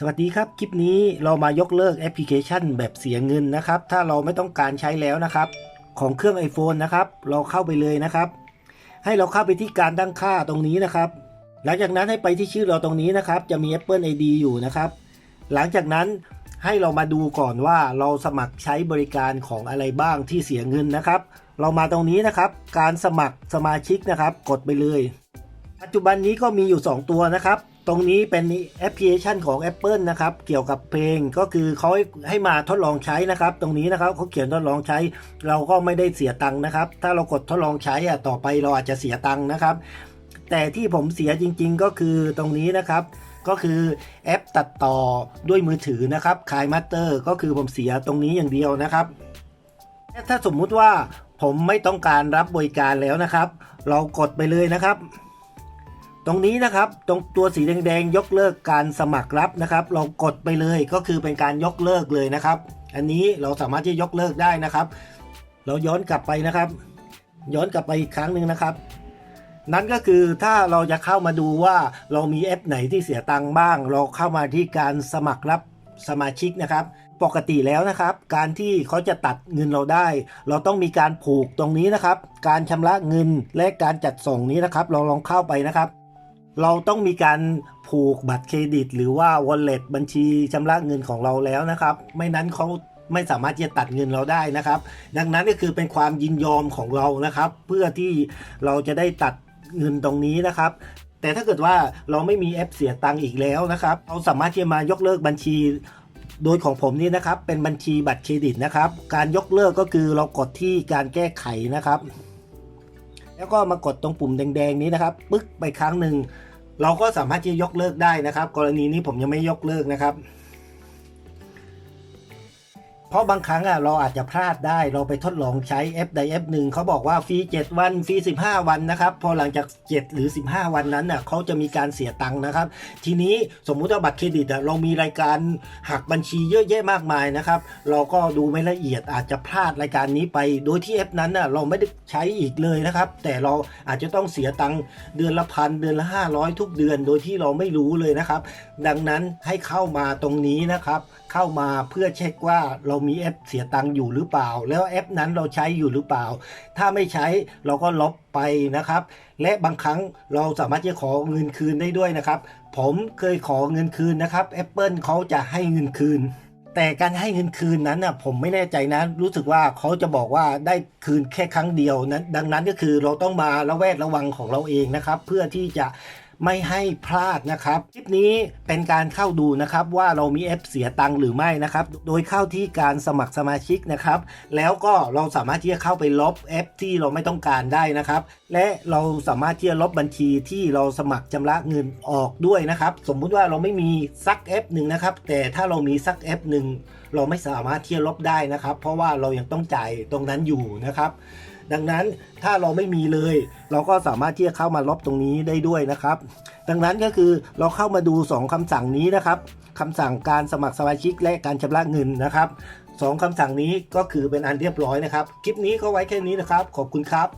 สวัสดีครับ คลิปนี้เรามายกเลิกแอปพลิเคชันแบบเสียเงินนะครับ ถ้าเราไม่ต้องการใช้แล้วนะครับ ของเครื่อง iPhone นะครับ เราเข้าไปเลยนะครับ ให้เราเข้าไปที่การตั้งค่าตรงนี้นะครับ หลังจากนั้นให้ไปที่ชื่อเราตรงนี้นะครับ จะมี Apple ID อยู่นะครับ หลังจากนั้นให้เรามาดูก่อนว่าเราสมัครใช้บริการของอะไรบ้างที่เสียเงินนะครับ เรามาตรงนี้นะครับ การสมัครสมาชิกนะครับ กดไปเลย ปัจจุบันนี้ก็มีอยู่ 2 ตัวนะครับ ตรงนี้เป็นแอปพลิเคชันของ Apple นะครับ เกี่ยวกับเพลงก็คือเขาให้ให้มาทดลองใช้นะครับ ตรงนี้นะครับเขาเขียนทดลองใช้ เราก็ไม่ได้เสียตังค์นะครับ ถ้าเรากดทดลองใช้อะต่อไปเราอาจจะเสียตังค์นะครับ แต่ที่ผมเสียจริง ๆ ก็คือตรงนี้นะครับ ก็คือแอปตัดต่อด้วยมือถือนะครับคายมาสเตอร์ก็คือผมเสียตรงนี้อย่างเดียวนะครับ ถ้าสมมุติว่าผมไม่ต้องการรับบริการแล้วนะครับ เรากดไปเลยนะครับ ตรงนี้นะครับตรงตัวสีแดงๆยกเลิกการสมัครรับนะครับ เรากดไปเลยก็คือเป็นการยกเลิกเลยนะครับ อันนี้เราสามารถที่ยกเลิกได้นะครับ เราย้อนกลับไปนะครับ ย้อนกลับไปอีกครั้งหนึ่งนะครับ นั่นก็คือถ้าเราจะเข้ามาดูว่าเรามีแอปไหนที่เสียตังค์บ้าง เราเข้ามาที่การสมัครรับสมาชิกนะครับ ปกติแล้วนะครับ การที่เขาจะตัดเงินเราได้ เราต้องมีการผูกตรงนี้นะครับ การชำระเงินและการจัดส่งนี้นะครับ เราลองเข้าไปนะครับ เราต้องมีการผูกบัตรเครดิต หรือว่า wallet บัญชีชำระเงินของเราแล้วนะครับ ไม่นั้นเขาไม่สามารถจะตัดเงินเราได้นะครับ ดังนั้นก็คือเป็นความยินยอมของเรานะครับ เพื่อที่เราจะได้ตัดเงินตรงนี้นะครับ แต่ถ้าเกิดว่าเราไม่มีแอปเสียตังค์อีกแล้วนะครับ เราสามารถที่จะมายกเลิกบัญชี โดยของผมนี่นะครับ เป็นบัญชีบัตรเครดิตนะครับ การยกเลิกก็คือเรากดที่การแก้ไขนะครับ แล้วก็มากดตรงปุ่มแดงๆนี้นะครับ ปึ๊กไปครั้งหนึ่งเราก็สามารถที่จะยกเลิกได้นะครับ กรณีนี้ผมยังไม่ยกเลิกนะครับ เพราะบางครั้งอะเราอาจจะพลาดได้เราไปทดลองใช้แอปใดแอปหนึ่งเขาบอกว่าฟรี 7 วันฟรี 15 วันนะครับ พอหลังจาก 7 หรือ 15 วันนั้นน่ะเขาจะมีการเสียตังค์นะครับ ทีนี้สมมุติว่าบัตรเครดิตอะเรามีรายการหักบัญชีเยอะแยะมากมายนะครับ เราก็ดูไม่ละเอียดอาจจะพลาดรายการนี้ไป โดยที่แอปนั้นน่ะเราไม่ได้ใช้อีกเลยนะครับ แต่เราอาจจะต้องเสียตังค์เดือนละพันเดือนละ 500 ทุกเดือน โดยที่เราไม่รู้เลยนะครับ ดังนั้นให้เข้ามาตรงนี้นะครับ เข้ามาเพื่อเช็คว่าเรามีแอปเสียตังค์อยู่หรือเปล่า แล้วแอปนั้นเราใช้อยู่หรือเปล่า ถ้าไม่ใช้เราก็ลบไปนะครับ และบางครั้งเราสามารถจะขอเงินคืนได้ด้วยนะครับ ผมเคยขอเงินคืนนะครับ Apple เขาจะให้เงินคืนแต่การให้เงินคืนนั้นน่ะผมไม่แน่ใจนะ รู้สึกว่าเขาจะบอกว่าได้คืนแค่ครั้งเดียวนั้นดังนั้นก็คือเราต้องมาระแวดระวังของเราเองนะครับ เพื่อที่จะ ไม่ให้พลาดนะครับ คลิปนี้เป็นการเข้าดูนะครับว่าเรามีแอปเสียตังค์หรือไม่นะครับ โดยเข้าที่การสมัครสมาชิกนะครับ แล้วก็เราสามารถที่จะเข้าไปลบแอปที่เราไม่ต้องการได้นะครับ และเราสามารถที่จะลบบัญชีที่เราสมัครชำระเงินออกด้วยนะครับ สมมุติว่าเราไม่มีสักแอปหนึ่งนะครับ แต่ถ้าเรามีสักแอปหนึ่งเราไม่สามารถที่จะลบได้นะครับ เพราะว่าเรายังต้องจ่ายตรงนั้นอยู่นะครับ ดังนั้นถ้าเราไม่มีเลย เราก็สามารถที่จะเข้ามาลบตรงนี้ได้ด้วยนะครับ ดังนั้นก็คือเราเข้ามาดู 2คำสั่งนี้นะครับคำสั่งการสมัครสมาชิกและการชำระเงินนะครับสองคำสั่งนี้ก็คือเป็นอันเรียบร้อยนะครับ คลิปนี้ก็ไว้แค่นี้นะครับ ขอบคุณครับ